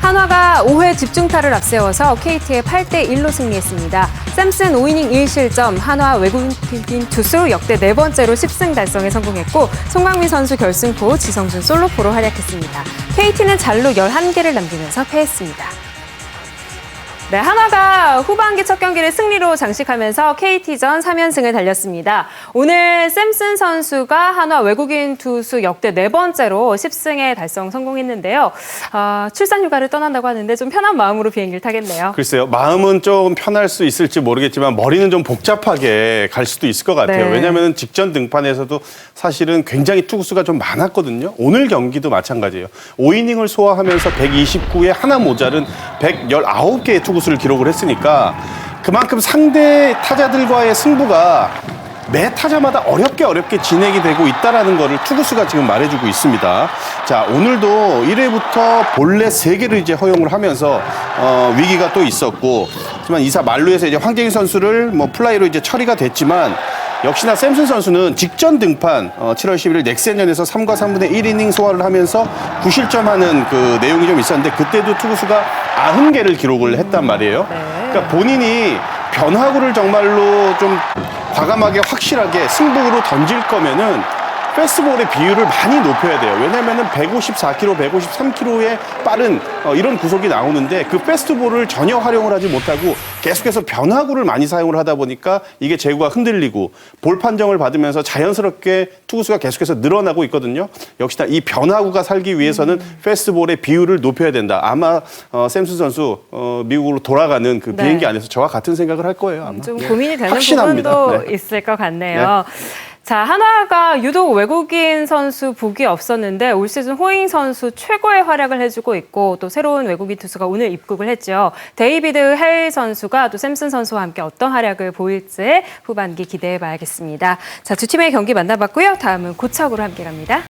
한화가 5회 집중타를 앞세워서 KT의 8대 1로 승리했습니다. 샘슨 5이닝 1실점, 한화 외국인 투수 역대 네 번째로 10승 달성에 성공했고 송강민 선수 결승포, 지성준 솔로포로 활약했습니다. KT는 잘루 11개를 남기면서 패했습니다. 네, 한화가 후반기 첫 경기를 승리로 장식하면서 KT전 3연승을 달렸습니다. 오늘 샘슨 선수가 한화 외국인 투수 역대 네 번째로 10승에 달성 성공했는데요. 아, 출산 휴가를 떠난다고 하는데 좀 편한 마음으로 비행기를 타겠네요. 글쎄요, 마음은 좀 편할 수 있을지 모르겠지만 머리는 좀 복잡하게 갈 수도 있을 것 같아요. 네. 왜냐하면 직전 등판에서도 사실은 굉장히 투구수가 좀 많았거든요. 오늘 경기도 마찬가지예요. 5이닝을 소화하면서 129에 하나 모자른 119개의 투구 수를 기록을 했으니까 그만큼 상대 타자들과의 승부가 매 타자마다 어렵게 어렵게 진행이 되고 있다라는 거를 투구수가 지금 말해주고 있습니다. 자, 오늘도 1회부터 본래 3개를 이제 허용을 하면서 어, 위기가 또 있었고 하지만 이사 만루에서 이제 황재균 선수를 뭐 플라이로 이제 처리가 됐지만 역시나 샘슨 선수는 직전 등판 어, 7월 11일 넥센전에서 3과 3분의 1이닝 소화를 하면서 9실점하는 그 내용이 좀 있었는데 그때도 투구수가 90개를 기록을 했단 말이에요. 그러니까 본인이 변화구를 정말로 좀 과감하게 확실하게 승부로 던질 거면은 패스볼의 비율을 많이 높여야 돼요. 왜냐면은 154km, 153km의 빠른 어, 이런 구속이 나오는데 그 패스트볼을 전혀 활용을 하지 못하고 계속해서 변화구를 많이 사용을 하다 보니까 이게 제구가 흔들리고 볼 판정을 받으면서 자연스럽게 투구수가 계속해서 늘어나고 있거든요. 역시나 이 변화구가 살기 위해서는 패스트볼의 비율을 높여야 된다. 아마 어, 샘슨 선수 어, 미국으로 돌아가는 그 네. 비행기 안에서 저와 같은 생각을 할 거예요. 아마. 좀 예. 고민이 되는 확신합니다. 부분도 네. 있을 것 같네요. 자, 한화가 유독 외국인 선수 복이 없었는데 올 시즌 호잉 선수 최고의 활약을 해주고 있고 또 새로운 외국인 투수가 오늘 입국을 했죠. 데이비드 헬 선수가 또 샘슨 선수와 함께 어떤 활약을 보일지 후반기 기대해 봐야겠습니다. 자, 두 팀의 경기 만나봤고요. 다음은 고척으로 함께 갑니다.